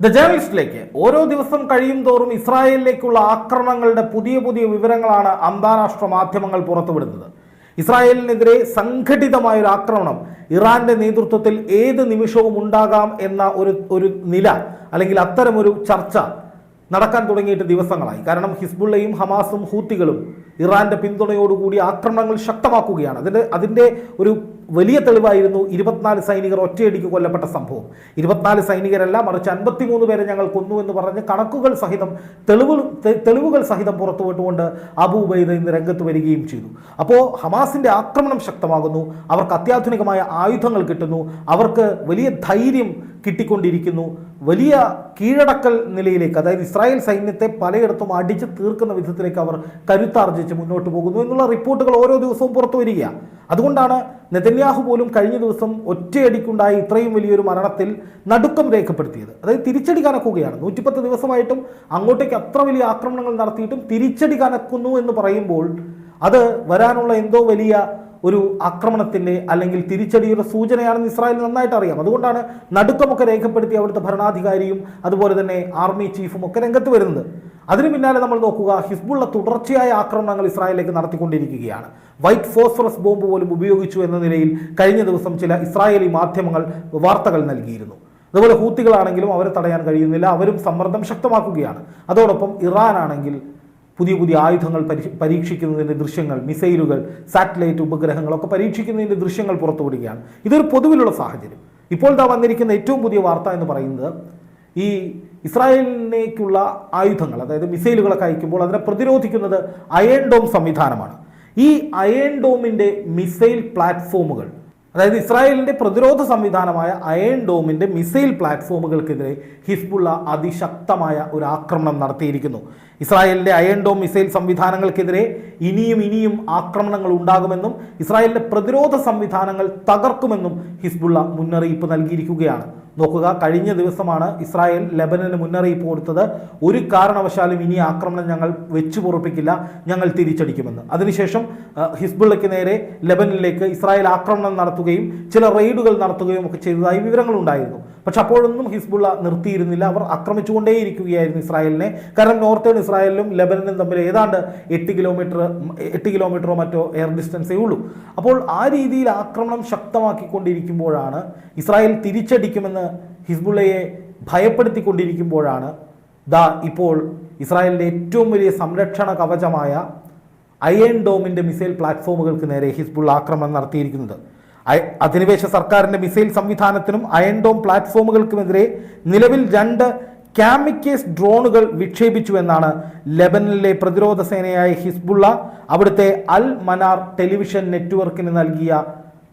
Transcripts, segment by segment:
The ജേർണലിസ്റ്റിലേക്ക് ഓരോ ദിവസം കഴിയും തോറും ഇസ്രായേലിലേക്കുള്ള ആക്രമണങ്ങളുടെ പുതിയ പുതിയ വിവരങ്ങളാണ് അന്താരാഷ്ട്ര മാധ്യമങ്ങൾ പുറത്തുവിടുന്നത്. ഇസ്രായേലിനെതിരെ സംഘടിതമായ ഒരു ആക്രമണം ഇറാന്റെ നേതൃത്വത്തിൽ ഏത് നിമിഷവും ഉണ്ടാകാം എന്ന ഒരു ഒരു നില അല്ലെങ്കിൽ അത്തരമൊരു ചർച്ച നടക്കാൻ തുടങ്ങിയിട്ട് ദിവസങ്ങളായി. കാരണം ഹിസ്ബുള്ളയും ഹമാസും ഹൂത്തികളും ഇറാന്റെ പിന്തുണയോടുകൂടി ആക്രമണങ്ങൾ ശക്തമാക്കുകയാണ്. അതിന്റെ അതിന്റെ ഒരു വലിയ തെളിവായിരുന്നു ഇരുപത്തിനാല് സൈനികർ ഒറ്റയടിക്ക് കൊല്ലപ്പെട്ട സംഭവം. ഇരുപത്തിനാല് സൈനികരല്ല മറിച്ച് അൻപത്തിമൂന്ന് പേരെ ഞങ്ങൾ കൊന്നു എന്ന് പറഞ്ഞ് കണക്കുകൾ സഹിതം തെളിവ് തെളിവുകൾ സഹിതം പുറത്തുവിട്ടുകൊണ്ട് അബു ഉബൈദ ഇന്ന് രംഗത്ത് വരികയും ചെയ്തു. അപ്പോൾ ഹമാസിന്റെ ആക്രമണം ശക്തമാകുന്നു അവർക്ക് അത്യാധുനികമായ ആയുധങ്ങൾ കിട്ടുന്നു അവർക്ക് വലിയ ധൈര്യം കിട്ടിക്കൊണ്ടിരിക്കുന്നു വലിയ കീഴടക്കൽ നിലയിലേക്ക് അതായത് ഇസ്രായേൽ സൈന്യത്തെ പലയിടത്തും അടിച്ച് തീർക്കുന്ന വിധത്തിലേക്ക് അവർ കരുത്താർജിച്ച് മുന്നോട്ട് പോകുന്നു എന്നുള്ള റിപ്പോർട്ടുകൾ ഓരോ ദിവസവും പുറത്തു വരികയാണ് അതുകൊണ്ടാണ് നെതന്യാഹു പോലും കഴിഞ്ഞ ദിവസം ഒറ്റയടിക്കുണ്ടായ ഇത്രയും വലിയൊരു മരണത്തിൽ നടുക്കം രേഖപ്പെടുത്തിയത്. അതായത് തിരിച്ചടി കനക്കുകയാണ്. നൂറ്റിപ്പത്ത് ദിവസമായിട്ടും അങ്ങോട്ടേക്ക് അത്ര വലിയ ആക്രമണങ്ങൾ നടത്തിയിട്ടും തിരിച്ചടി കനക്കുന്നു എന്ന് പറയുമ്പോൾ അത് വരാനുള്ള എന്തോ വലിയ ഒരു ആക്രമണത്തിന്റെ അല്ലെങ്കിൽ തിരിച്ചടിയുടെ സൂചനയാണെന്ന് ഇസ്രായേൽ നന്നായിട്ട് അറിയാം. അതുകൊണ്ടാണ് നടുക്കമൊക്കെ രേഖപ്പെടുത്തി അവിടുത്തെ ഭരണാധികാരിയും അതുപോലെ തന്നെ ആർമി ചീഫും ഒക്കെ രംഗത്ത് വരുന്നത്. അതിന് പിന്നാലെ നമ്മൾ നോക്കുക ഹിസ്ബുള്ള തുടർച്ചയായ ആക്രമണങ്ങൾ ഇസ്രായേലിലേക്ക് നടത്തിക്കൊണ്ടിരിക്കുകയാണ്. വൈറ്റ് ഫോസ്ഫറസ് ബോംബ് പോലും ഉപയോഗിച്ചു എന്ന നിലയിൽ കഴിഞ്ഞ ദിവസം ചില ഇസ്രായേലി മാധ്യമങ്ങൾ വാർത്തകൾ നൽകിയിരുന്നു. അതുപോലെ ഹൂത്തികളാണെങ്കിലും അവരെ തടയാൻ കഴിയുന്നില്ല അവരും സമ്മർദ്ദം ശക്തമാക്കുകയാണ്. അതോടൊപ്പം ഇറാൻ ആണെങ്കിൽ പുതിയ പുതിയ ആയുധങ്ങൾ പരി പരീക്ഷിക്കുന്നതിന്റെ ദൃശ്യങ്ങൾ മിസൈലുകൾ സാറ്റലൈറ്റ് ഉപഗ്രഹങ്ങളൊക്കെ പരീക്ഷിക്കുന്നതിന്റെ ദൃശ്യങ്ങൾ പുറത്തുവിടുകയാണ്. ഇതൊരു പൊതുവിലുള്ള സാഹചര്യം. ഇപ്പോൾ ഇതാ വന്നിരിക്കുന്ന ഏറ്റവും പുതിയ വാർത്ത എന്ന് പറയുന്നത് ഈ ഇസ്രായേലിനേക്കുള്ള ആയുധങ്ങൾ അതായത് മിസൈലുകളൊക്കെ അയക്കുമ്പോൾ അതിനെ പ്രതിരോധിക്കുന്നത് അയൺ ഡോം സംവിധാനമാണ്. ഈ അയൺ ഡോമിന്റെ മിസൈൽ പ്ലാറ്റ്ഫോമുകൾ അതായത് ഇസ്രായേലിന്റെ പ്രതിരോധ സംവിധാനമായ അയൺ ഡോമിന്റെ മിസൈൽ പ്ലാറ്റ്ഫോമുകൾക്കെതിരെ ഹിസ്ബുള്ള അതിശക്തമായ ഒരു ആക്രമണം നടത്തിയിരിക്കുന്നു. ഇസ്രായേലിന്റെ അയൺ ഡോം മിസൈൽ സംവിധാനങ്ങൾക്കെതിരെ ഇനിയും ഇനിയും ആക്രമണങ്ങൾ ഉണ്ടാകുമെന്നും ഇസ്രായേലിന്റെ പ്രതിരോധ സംവിധാനങ്ങൾ തകർക്കുമെന്നും ഹിസ്ബുള്ള മുന്നറിയിപ്പ് നൽകിയിരിക്കുകയാണ്. നോക്കുക. കഴിഞ്ഞ ദിവസമാണ് ഇസ്രായേൽ ലെബനന് മുന്നറിയിപ്പ് കൊടുത്തത്. ഒരു കാരണവശാലും ഇനി ആക്രമണം ഞങ്ങൾ വെച്ചു പൊറുപ്പിക്കില്ല. ഞങ്ങൾ തിരിച്ചടിക്കുമെന്ന്. അതിനുശേഷം ഹിസ്ബുള്ളയ്ക്ക് നേരെ ലെബനിലേക്ക് ഇസ്രായേൽ ആക്രമണം നടത്തുകയും ചില റെയ്ഡുകൾ നടത്തുകയും ഒക്കെ ചെയ്തതായി വിവരങ്ങളുണ്ടായിരുന്നു. പക്ഷെ അപ്പോഴൊന്നും ഹിസ്ബുള്ള നിർത്തിയിരുന്നില്ല. അവർ ആക്രമിച്ചുകൊണ്ടേയിരിക്കുകയായിരുന്നു ഇസ്രായേലിനെ. കാരണം നോർത്തേൺ ഇസ്രായേലിലും ലെബനനും തമ്മിൽ ഏതാണ്ട് എട്ട് കിലോമീറ്റർ എട്ട് കിലോമീറ്ററോ മറ്റോ എയർ ഡിസ്റ്റൻസേ ഉള്ളൂ. അപ്പോൾ ആ രീതിയിൽ ആക്രമണം ശക്തമാക്കിക്കൊണ്ടിരിക്കുമ്പോഴാണ് ഇസ്രായേൽ തിരിച്ചടിക്കുമെന്ന് ഹിസ്ബുള്ളയെ ഭയപ്പെടുത്തിക്കൊണ്ടിരിക്കുമ്പോഴാണ് ദാ ഇപ്പോൾ ഇസ്രായേലിന്റെ ഏറ്റവും വലിയ സംരക്ഷണ കവചമായ അയൺ ഡോമിന്റെ മിസൈൽ പ്ലാറ്റ്ഫോമുകൾക്ക് നേരെ ഹിസ്ബുള്ള ആക്രമണം നടത്തിയിരിക്കുന്നത്. അധിനിവേശ സർക്കാരിന്റെ മിസൈൽ സംവിധാനത്തിനും അയൺ ഡോം പ്ലാറ്റ്ഫോമുകൾക്കുമെതിരെ നിലവിൽ രണ്ട് കാമിക്കേസ് ഡ്രോണുകൾ വിക്ഷേപിച്ചു എന്നാണ് ലെബനനിലെ പ്രതിരോധ സേനയായ ഹിസ്ബുള്ള അവിടുത്തെ അൽ മനാർ ടെലിവിഷൻ നെറ്റ്വർക്കിന് നൽകിയ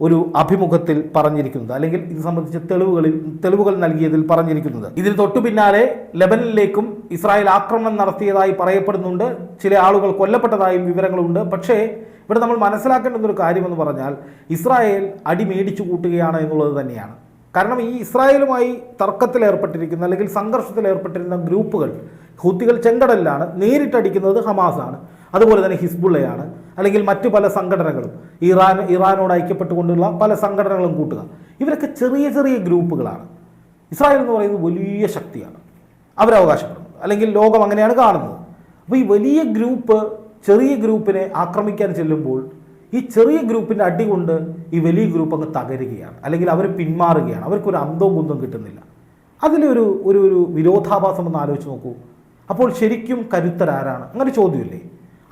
ഒരു അഭിമുഖത്തിൽ പറഞ്ഞിരിക്കുന്നത് അല്ലെങ്കിൽ ഇത് സംബന്ധിച്ച തെളിവുകളിൽ തെളിവുകൾ നൽകിയതിൽ പറഞ്ഞിരിക്കുന്നത്. ഇതിൽ തൊട്ടു പിന്നാലെ ലെബനിലേക്കും ഇസ്രായേൽ ആക്രമണം നടത്തിയതായി പറയപ്പെടുന്നുണ്ട്. ചില ആളുകൾ കൊല്ലപ്പെട്ടതായും വിവരങ്ങളുണ്ട്. പക്ഷേ ഇവിടെ നമ്മൾ മനസ്സിലാക്കേണ്ടുന്ന ഒരു കാര്യമെന്ന് പറഞ്ഞാൽ ഇസ്രായേൽ അടി മേടിച്ചു കൂട്ടുകയാണ് എന്നുള്ളത് തന്നെയാണ്. കാരണം ഈ ഇസ്രായേലുമായി തർക്കത്തിൽ ഏർപ്പെട്ടിരിക്കുന്ന അല്ലെങ്കിൽ സംഘർഷത്തിൽ ഏർപ്പെട്ടിരുന്ന ഗ്രൂപ്പുകൾ ഹൂത്തികൾ ചെങ്കടലിലാണ് നേരിട്ടടിക്കുന്നത് ഹമാസാണ് അതുപോലെ തന്നെ ഹിസ്ബുള്ളയാണ് അല്ലെങ്കിൽ മറ്റു പല സംഘടനകളും. ഇറാൻ ഇറാനോട് ഐക്യപ്പെട്ടുകൊണ്ടുള്ള പല സംഘടനകളും കൂട്ടുക. ഇവരൊക്കെ ചെറിയ ചെറിയ ഗ്രൂപ്പുകളാണ്. ഇസ്രായേൽ എന്ന് പറയുന്നത് വലിയ ശക്തിയാണ്. അവരവകാശപ്പെടുന്നത് അല്ലെങ്കിൽ ലോകം അങ്ങനെയാണ് കാണുന്നത്. അപ്പോൾ ഈ വലിയ ഗ്രൂപ്പ് ചെറിയ ഗ്രൂപ്പിനെ ആക്രമിക്കാൻ ചെല്ലുമ്പോൾ ഈ ചെറിയ ഗ്രൂപ്പിന്റെ അടി കൊണ്ട് ഈ വലിയ ഗ്രൂപ്പ് അങ്ങ് തകരുകയാണ്. അല്ലെങ്കിൽ അവർ പിന്മാറുകയാണ്. അവർക്കൊരു അന്തവും കുന്തവും കിട്ടുന്നില്ല. അതിലൊരു ഒരു ഒരു വിരോധാഭാസം ഒന്ന് ആലോചിച്ച് നോക്കൂ. അപ്പോൾ ശരിക്കും കരുത്തരാരാണ്? അങ്ങനെ ചോദ്യമില്ലേ?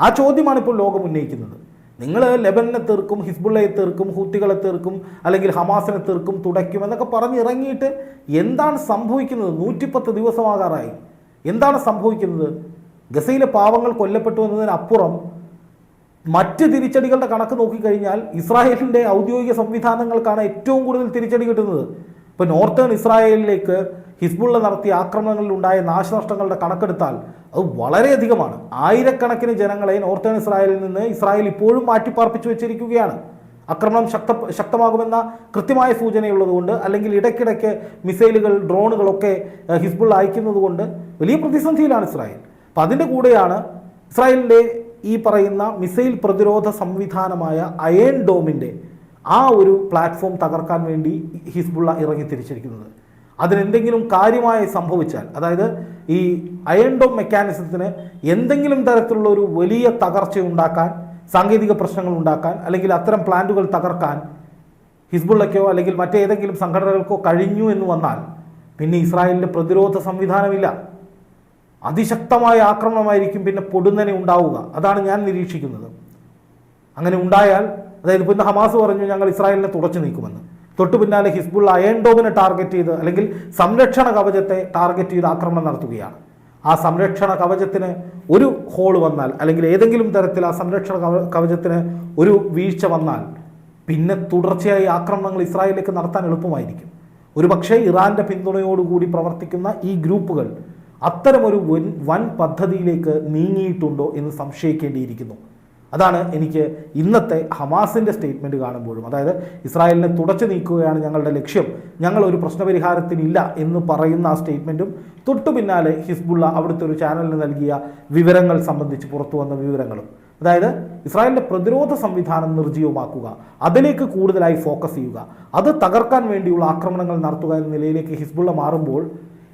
ആ ചോദ്യമാണ് ഇപ്പോൾ ലോകം ഉന്നയിക്കുന്നത്. നിങ്ങൾ ലെബനെ തീർക്കും ഹിസ്ബുള്ളയെ തീർക്കും ഹൂത്തികളെ തീർക്കും അല്ലെങ്കിൽ ഹമാസിനെ തീർക്കും തുടയ്ക്കും എന്നൊക്കെ പറഞ്ഞ് ഇറങ്ങിയിട്ട് എന്താണ് സംഭവിക്കുന്നത്? നൂറ്റിപ്പത്ത് ദിവസമാകാറായി. എന്താണ് സംഭവിക്കുന്നത്? ഗസയിലെ പാവങ്ങൾ കൊല്ലപ്പെട്ടു എന്നതിനപ്പുറം മറ്റ് തിരിച്ചടികളുടെ കണക്ക് നോക്കിക്കഴിഞ്ഞാൽ ഇസ്രായേലിന്റെ ഔദ്യോഗിക സംവിധാനങ്ങൾക്കാണ് ഏറ്റവും കൂടുതൽ തിരിച്ചടി കിട്ടുന്നത്. ഇപ്പോൾ നോർത്തേൺ ഇസ്രായേലിലേക്ക് ഹിസ്ബുള്ള നടത്തിയ ആക്രമണങ്ങളിൽ ഉണ്ടായ നാശനഷ്ടങ്ങളുടെ കണക്കെടുത്താൽ അത് വളരെയധികമാണ്. ആയിരക്കണക്കിന് ജനങ്ങളെ നോർത്തേൺ ഇസ്രായേലിൽ നിന്ന് ഇസ്രായേൽ ഇപ്പോഴും മാറ്റിപ്പാർപ്പിച്ചു വെച്ചിരിക്കുകയാണ്. ആക്രമണം ശക്ത ശക്തമാകുമെന്ന കൃത്യമായ സൂചനയുള്ളതുകൊണ്ട് അല്ലെങ്കിൽ ഇടയ്ക്കിടയ്ക്ക് മിസൈലുകൾ ഡ്രോണുകളൊക്കെ ഹിസ്ബുൾ ഹിസ്ബുള്ള അയക്കുന്നത് കൊണ്ട് വലിയ പ്രതിസന്ധിയിലാണ് ഇസ്രായേൽ. അപ്പം അതിന്റെ കൂടെയാണ് ഇസ്രായേലിന്റെ ഈ പറയുന്ന മിസൈൽ പ്രതിരോധ സംവിധാനമായ അയേൺ ഡോമിന്റെ ആ ഒരു പ്ലാറ്റ്ഫോം തകർക്കാൻ വേണ്ടി ഹിസ്ബുള്ള ഇറങ്ങി തിരിച്ചിരിക്കുന്നത്. അതിനെന്തെങ്കിലും കാര്യമായി സംഭവിച്ചാൽ അതായത് ഈ അയൺ ഡോം മെക്കാനിസത്തിന് എന്തെങ്കിലും തരത്തിലുള്ള ഒരു വലിയ തകർച്ച ഉണ്ടാക്കാൻ സാങ്കേതിക പ്രശ്നങ്ങൾ ഉണ്ടാക്കാൻ അല്ലെങ്കിൽ അത്തരം പ്ലാന്റുകൾ തകർക്കാൻ ഹിസ്ബുള്ളയ്ക്കോ അല്ലെങ്കിൽ മറ്റേതെങ്കിലും സംഘടനകൾക്കോ കഴിഞ്ഞു എന്ന് വന്നാൽ പിന്നെ ഇസ്രായേലിന്റെ പ്രതിരോധ സംവിധാനമില്ല. അതിശക്തമായ ആക്രമണമായിരിക്കും പിന്നെ പൊടുന്നനെ ഉണ്ടാവുക. അതാണ് ഞാൻ നിരീക്ഷിക്കുന്നത്. അങ്ങനെ ഉണ്ടായാൽ അതായത് പിന്നെ ഹമാസ് പറഞ്ഞു ഞങ്ങൾ ഇസ്രായേലിനെ തുടച്ചു നീക്കുമെന്ന്. തൊട്ടു പിന്നാലെ ഹിസ്ബുൾ അയൻഡോമിനെ ടാർഗറ്റ് ചെയ്ത് അല്ലെങ്കിൽ സംരക്ഷണ കവചത്തെ ടാർഗറ്റ് ചെയ്ത് ആക്രമണം നടത്തുകയാണ്. ആ സംരക്ഷണ കവചത്തിന് ഒരു ഹോൾ വന്നാൽ അല്ലെങ്കിൽ ഏതെങ്കിലും തരത്തിൽ ആ സംരക്ഷണ കവ- കവചത്തിന് ഒരു വീഴ്ച വന്നാൽ പിന്നെ തുടർച്ചയായി ആക്രമണങ്ങൾ ഇസ്രായേലിലേക്ക് നടത്താൻ എളുപ്പമായിരിക്കും. ഒരു പക്ഷേ ഇറാന്റെ പിന്തുണയോടുകൂടി പ്രവർത്തിക്കുന്ന ഈ ഗ്രൂപ്പുകൾ അത്തരമൊരു വൻ വൻ പദ്ധതിയിലേക്ക് നീങ്ങിയിട്ടുണ്ടോ എന്ന് സംശയിക്കേണ്ടിയിരിക്കുന്നു. അതാണ് എനിക്ക് ഇന്നത്തെ ഹമാസിന്റെ സ്റ്റേറ്റ്മെന്റ് കാണുമ്പോഴും. അതായത് ഇസ്രായേലിനെ തുടച്ചു നീക്കുകയാണ് ഞങ്ങളുടെ ലക്ഷ്യം. ഞങ്ങൾ ഒരു പ്രശ്നപരിഹാരത്തിനില്ല എന്ന് പറയുന്ന ആ സ്റ്റേറ്റ്മെന്റും തൊട്ടു പിന്നാലെ ഹിസ്ബുള്ള അവിടുത്തെ ഒരു ചാനലിന് നൽകിയ വിവരങ്ങൾ സംബന്ധിച്ച് പുറത്തു വന്ന വിവരങ്ങളും. അതായത് ഇസ്രായേലിന്റെ പ്രതിരോധ സംവിധാനം നിർജീവമാക്കുക അതിലേക്ക് കൂടുതലായി ഫോക്കസ് ചെയ്യുക അത് തകർക്കാൻ വേണ്ടിയുള്ള ആക്രമണങ്ങൾ നടത്തുക എന്ന നിലയിലേക്ക് ഹിസ്ബുള്ള മാറുമ്പോൾ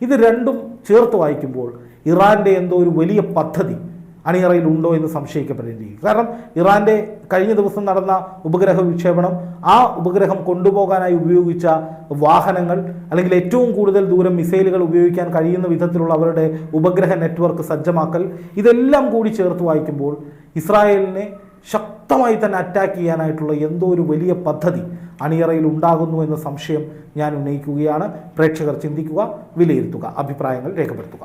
ഇത് രണ്ടും ചേർത്ത് വായിക്കുമ്പോൾ ഇറാന്റെ എന്തോ ഒരു വലിയ പദ്ധതി അണിയറയിൽ ഉണ്ടോ എന്ന് സംശയിക്കപ്പെട്ടിരിക്കും കാരണം ഇറാന്റെ കഴിഞ്ഞ ദിവസം നടന്ന ഉപഗ്രഹ വിക്ഷേപണം ആ ഉപഗ്രഹം കൊണ്ടുപോകാനായി ഉപയോഗിച്ച വാഹനങ്ങൾ അല്ലെങ്കിൽ ഏറ്റവും കൂടുതൽ ദൂരം മിസൈലുകൾ ഉപയോഗിക്കാൻ കഴിയുന്ന വിധത്തിലുള്ള അവരുടെ ഉപഗ്രഹ നെറ്റ്വർക്ക് സജ്ജമാക്കൽ ഇതെല്ലാം കൂടി ചേർത്ത് വായിക്കുമ്പോൾ ഇസ്രായേലിനെ ശക്തമായി തന്നെ അറ്റാക്ക് ചെയ്യാനായിട്ടുള്ള എന്തോ ഒരു വലിയ പദ്ധതി അണിയറയിൽ ഉണ്ടാകുന്നു എന്ന സംശയം ഞാൻ ഉന്നയിക്കുകയാണ്. പ്രേക്ഷകർ ചിന്തിക്കുക വിലയിരുത്തുക അഭിപ്രായങ്ങൾ രേഖപ്പെടുത്തുക.